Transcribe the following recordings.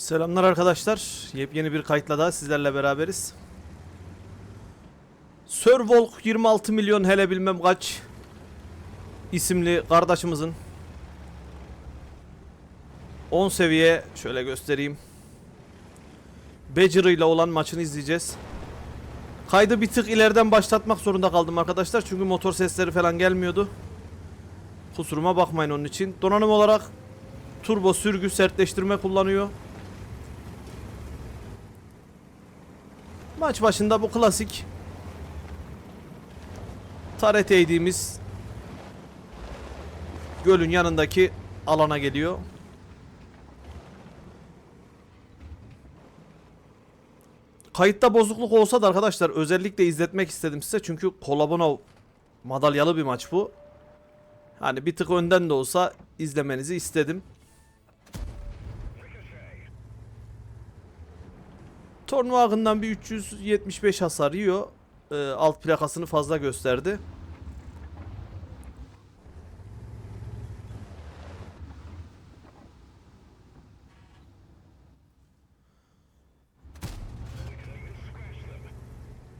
Selamlar arkadaşlar. Yepyeni bir kayıtla daha sizlerle beraberiz. Sir Volk 26 milyon hele bilmem kaç isimli kardeşimizin 10 seviye şöyle göstereyim. Badger ile olan maçını izleyeceğiz. Kaydı bir tık ileriden başlatmak zorunda kaldım arkadaşlar. Çünkü motor sesleri falan gelmiyordu. Kusuruma bakmayın onun için. Donanım olarak turbo sürgü sertleştirme kullanıyor. Maç başında bu klasik taret eğdiğimiz gölün yanındaki alana geliyor. Kayıtta bozukluk olsa da arkadaşlar özellikle izletmek istedim size çünkü Kolabonov madalyalı bir maç bu. Hani bir tık önden de olsa izlemenizi istedim. Tornwagen'dan bir 375 hasar yiyor. Ee, alt plakasını fazla gösterdi.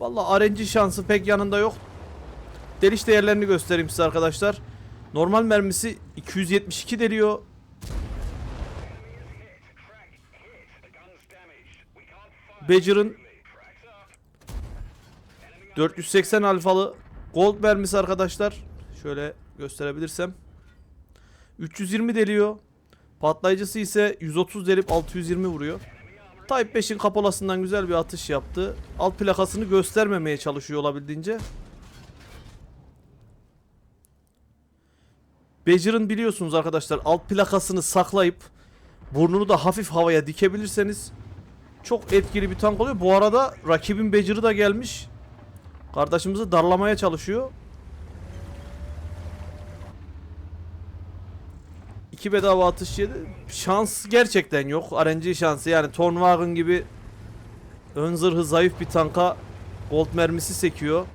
Vallahi RNG şansı pek yanında yok. Deliş değerlerini göstereyim size arkadaşlar. Normal mermisi 272 deliyor. Badger'ın 480 alfalı gold mermisi arkadaşlar. Şöyle gösterebilirsem. 320 deliyor. Patlayıcısı ise 130 delip 620 vuruyor. Type 5'in kapolasından güzel bir atış yaptı. Alt plakasını göstermemeye çalışıyor olabildiğince. Badger'ın biliyorsunuz arkadaşlar alt plakasını saklayıp burnunu da hafif havaya dikebilirseniz çok etkili bir tank oluyor. Bu arada rakibin Badger'ı da gelmiş. Kardeşimizi darlamaya çalışıyor. İki bedava atış yedi. Şans gerçekten yok. RNG şansı yani Tornwagen gibi ön zırhı zayıf bir tanka gold mermisi sekiyor.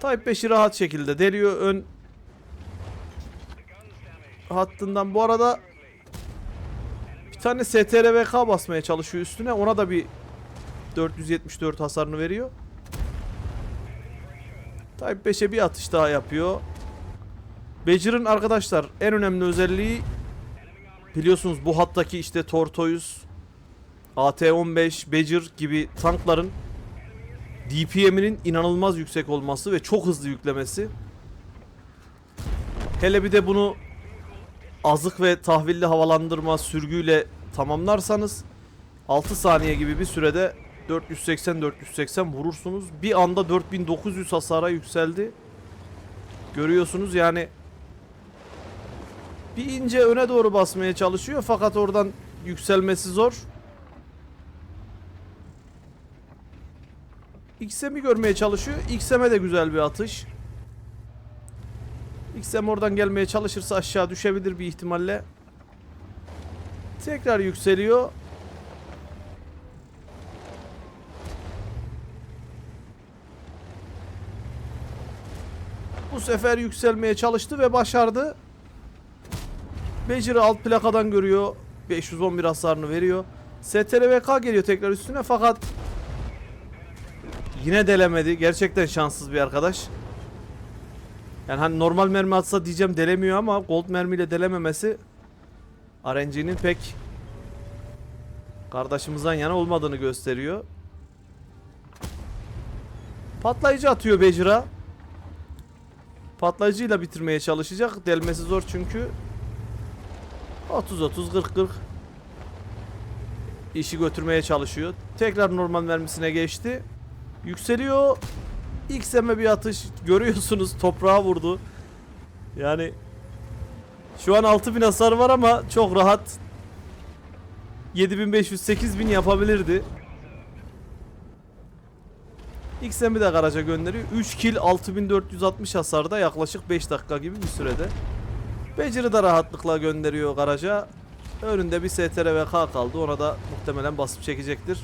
Type 5'i rahat şekilde deliyor ön hattından. Bu arada tane STRVK basmaya çalışıyor üstüne. Ona da bir 474 hasarını veriyor. Type 5'e bir atış daha yapıyor. Badger'ın arkadaşlar en önemli özelliği biliyorsunuz bu hattaki işte Tortoise, AT-15, Badger gibi tankların DPM'inin inanılmaz yüksek olması ve çok hızlı yüklemesi. Hele bir de bunu azık ve tahvilli havalandırma sürgüyle tamamlarsanız 6 saniye gibi bir sürede 480-480 vurursunuz. Bir anda 4900 hasara yükseldi. Görüyorsunuz yani bir ince öne doğru basmaya çalışıyor fakat oradan yükselmesi zor. XM'i görmeye çalışıyor. XM'e de güzel bir atış. XM oradan gelmeye çalışırsa aşağı düşebilir bir ihtimalle. Tekrar yükseliyor. Bu sefer yükselmeye çalıştı ve başardı. Badger'ı alt plakadan görüyor. 511 hasarını veriyor. STRVK geliyor tekrar üstüne fakat yine delemedi. Gerçekten şanssız bir arkadaş. Yani hani normal mermi atsa diyeceğim delemiyor ama gold mermiyle delememesi RNG'nin pek kardeşimizden yana olmadığını gösteriyor. Patlayıcı atıyor Badger'a. Patlayıcıyla bitirmeye çalışacak. Delmesi zor çünkü. 30 30 40 40 işi götürmeye çalışıyor. Tekrar normal mermisine geçti. Yükseliyor. XM'e bir atış görüyorsunuz toprağa vurdu. Yani şu an 6000 hasar var ama çok rahat 7500 8000 yapabilirdi. XM'i de garaja gönderiyor. 3 kill 6460 hasarda yaklaşık 5 dakika gibi bir sürede. Badger'ı da rahatlıkla gönderiyor garaja. Önünde bir STRVK kaldı. Ona da muhtemelen basıp çekecektir.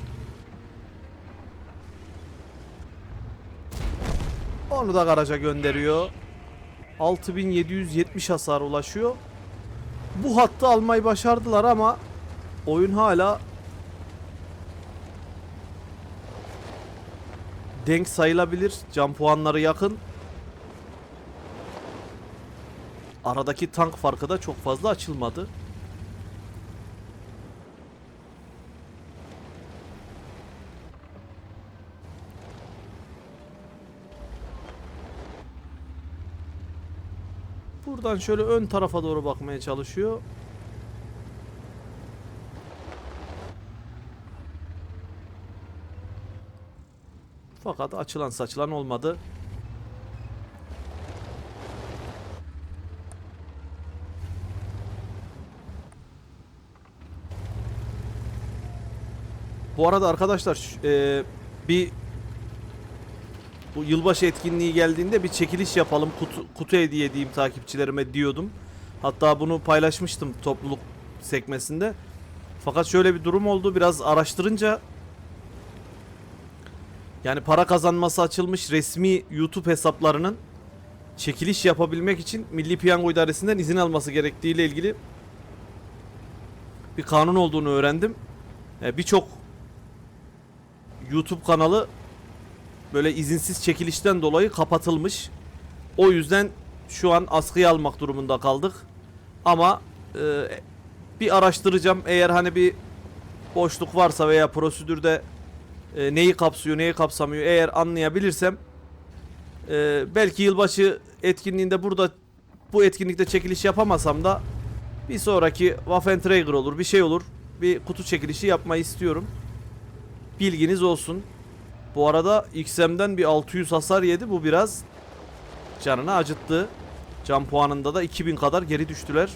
Onu da garaja gönderiyor. 6770 hasar ulaşıyor. Bu hattı almayı başardılar ama oyun hala denk sayılabilir. Can puanları yakın. Aradaki tank farkı da çok fazla açılmadı. Buradan şöyle ön tarafa doğru bakmaya çalışıyor. Fakat açılan saçılan olmadı. Bu arada arkadaşlar e, bir bu yılbaşı etkinliği geldiğinde bir çekiliş yapalım kutu, kutu hediye edeyim takipçilerime diyordum. Hatta bunu paylaşmıştım topluluk sekmesinde. Fakat şöyle bir durum oldu biraz araştırınca yani para kazanması açılmış resmi YouTube hesaplarının çekiliş yapabilmek için Milli Piyango İdaresi'nden izin alması gerektiği ile ilgili bir kanun olduğunu öğrendim. E, Birçok YouTube kanalı böyle izinsiz çekilişten dolayı kapatılmış. O yüzden şu an askıya almak durumunda kaldık. Ama e, bir araştıracağım. Eğer hani bir boşluk varsa veya prosedürde e, neyi kapsıyor, neyi kapsamıyor eğer anlayabilirsem e, belki yılbaşı etkinliğinde burada bu etkinlikte çekiliş yapamasam da bir sonraki Waffenträger olur, bir şey olur. Bir kutu çekilişi yapmayı istiyorum. Bilginiz olsun. Bu arada XM'den bir 600 hasar yedi. Bu biraz canını acıttı. Can puanında da 2000 kadar geri düştüler.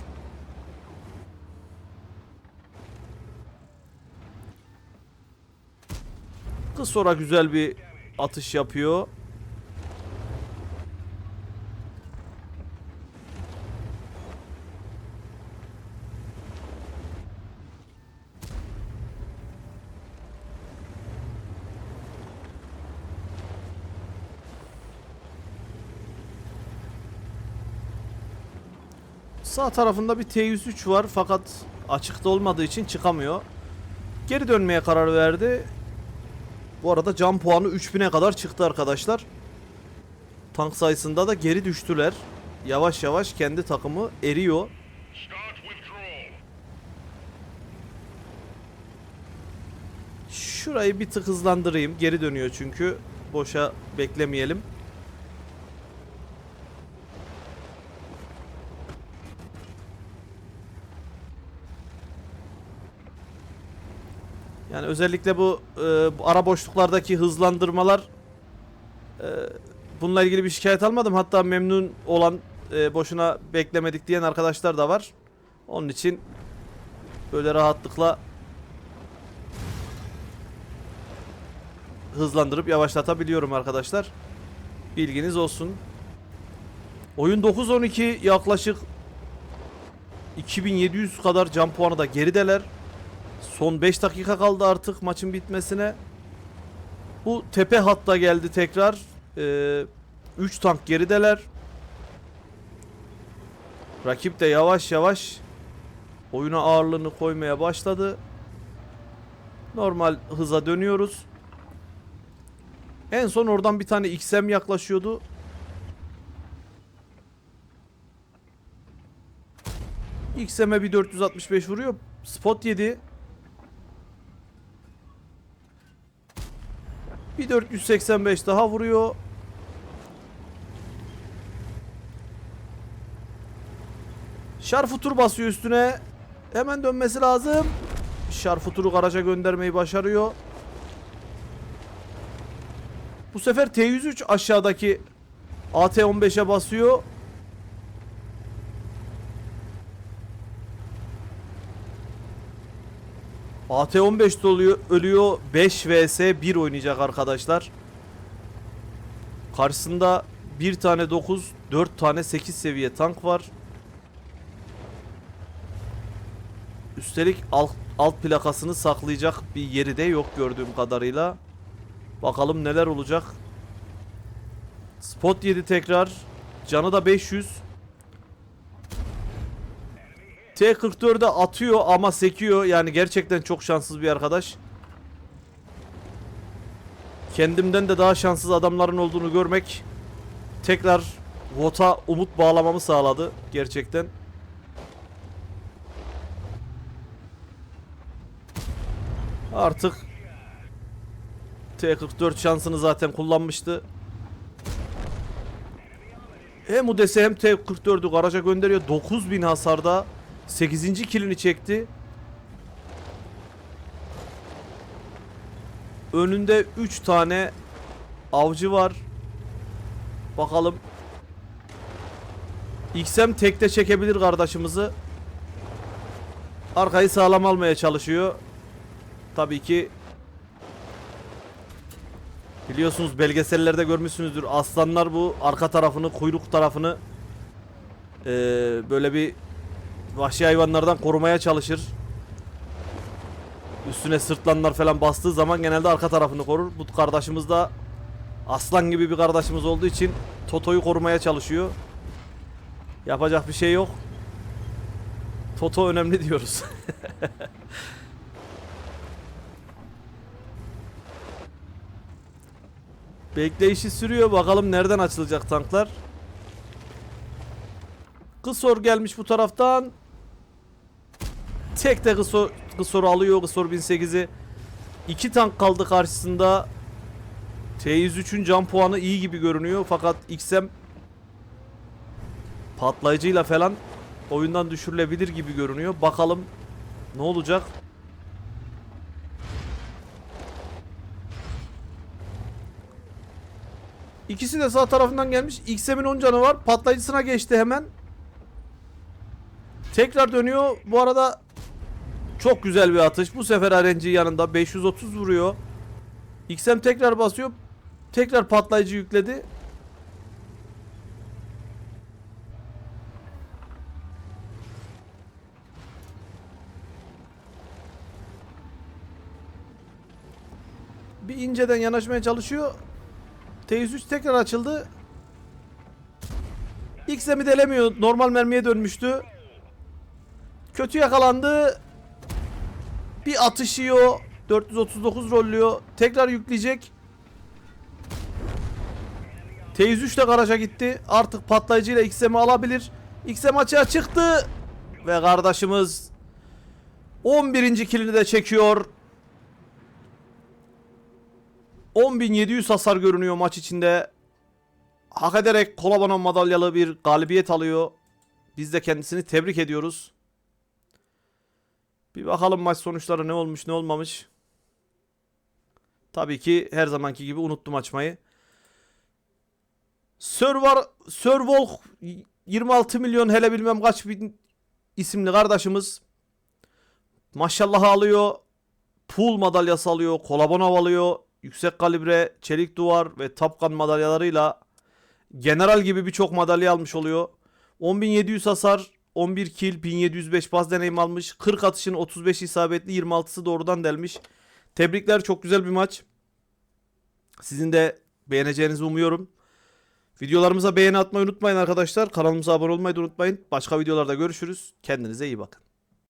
Kız sonra güzel bir atış yapıyor. Sağ tarafında bir T103 var fakat açıkta olmadığı için çıkamıyor. Geri dönmeye karar verdi. Bu arada can puanı 3000'e kadar çıktı arkadaşlar. Tank sayısında da geri düştüler. Yavaş yavaş kendi takımı eriyor. Şurayı bir tık hızlandırayım. Geri dönüyor çünkü. Boşa beklemeyelim. Yani özellikle bu, e, bu ara boşluklardaki hızlandırmalar e, bununla ilgili bir şikayet almadım. Hatta memnun olan e, boşuna beklemedik diyen arkadaşlar da var. Onun için böyle rahatlıkla hızlandırıp yavaşlatabiliyorum arkadaşlar. Bilginiz olsun. Oyun 9-12 yaklaşık 2700 kadar can puanı da gerideler. Son 5 dakika kaldı artık maçın bitmesine. Bu tepe hatta geldi tekrar. 3 tank gerideler. Rakip de yavaş yavaş oyuna ağırlığını koymaya başladı. Normal hıza dönüyoruz. En son oradan bir tane XM yaklaşıyordu. XM'e bir 465 vuruyor. Spot yedi. Bir 485 daha vuruyor. Şarfutur basıyor üstüne. Hemen dönmesi lazım. Şarfuturu garaja göndermeyi başarıyor. Bu sefer T103 aşağıdaki AT15'e basıyor. AT15 doluyor, ölüyor. 5 vs 1 oynayacak arkadaşlar. Karşısında bir tane 9, 4 tane 8 seviye tank var. Üstelik alt, alt plakasını saklayacak bir yeri de yok gördüğüm kadarıyla. Bakalım neler olacak. Spot yedi tekrar. Canı da 500. T44'e atıyor ama sekiyor. Yani gerçekten çok şanssız bir arkadaş. Kendimden de daha şanssız adamların olduğunu görmek tekrar VOT'a umut bağlamamı sağladı gerçekten. Artık T44 şansını zaten kullanmıştı. Hem Udes'i hem T44'ü garaja gönderiyor. 9000 hasarda 8. kilini çekti. Önünde 3 tane avcı var. Bakalım. XM tekte çekebilir kardeşimizi. Arkayı sağlam almaya çalışıyor. Tabii ki Biliyorsunuz belgesellerde görmüşsünüzdür. Aslanlar bu arka tarafını, kuyruk tarafını eee, böyle bir vahşi hayvanlardan korumaya çalışır. Üstüne sırtlanlar falan bastığı zaman genelde arka tarafını korur. Bu kardeşimiz de aslan gibi bir kardeşimiz olduğu için Toto'yu korumaya çalışıyor. Yapacak bir şey yok. Toto önemli diyoruz. Bekleyişi sürüyor. Bakalım nereden açılacak tanklar. Kısor gelmiş bu taraftan. Tek de Kısor, Kısor alıyor. Kısor 1008'i. İki tank kaldı karşısında. T103'ün can puanı iyi gibi görünüyor. Fakat XM patlayıcıyla falan oyundan düşürülebilir gibi görünüyor. Bakalım ne olacak. İkisi de sağ tarafından gelmiş. XM'in 10 canı var. Patlayıcısına geçti hemen. Tekrar dönüyor. Bu arada çok güzel bir atış. Bu sefer RNG yanında 530 vuruyor. XM tekrar basıyor. Tekrar patlayıcı yükledi. Bir inceden yanaşmaya çalışıyor. T103 tekrar açıldı. XM'i delemiyor. Normal mermiye dönmüştü. Kötü yakalandı. Bir atışıyor. 439 rollüyor. Tekrar yükleyecek. T103 de garaja gitti. Artık patlayıcıyla XM'i alabilir. XM açığa çıktı. Ve kardeşimiz 11. kilini de çekiyor. 10.700 hasar görünüyor maç içinde. Hak ederek Kolabano madalyalı bir galibiyet alıyor. Biz de kendisini tebrik ediyoruz. Bir bakalım maç sonuçları ne olmuş ne olmamış. Tabii ki her zamanki gibi unuttum açmayı. Server Servolk 26 milyon hele bilmem kaç bin isimli kardeşimiz maşallah alıyor. Pool madalyası alıyor. Kolabonov alıyor. Yüksek kalibre, çelik duvar ve tapkan madalyalarıyla general gibi birçok madalya almış oluyor. 10.700 hasar, 11 kill, 1705 baz deneyim almış. 40 atışın 35 isabetli, 26'sı doğrudan delmiş. Tebrikler çok güzel bir maç. Sizin de beğeneceğinizi umuyorum. Videolarımıza beğeni atmayı unutmayın arkadaşlar. Kanalımıza abone olmayı da unutmayın. Başka videolarda görüşürüz. Kendinize iyi bakın.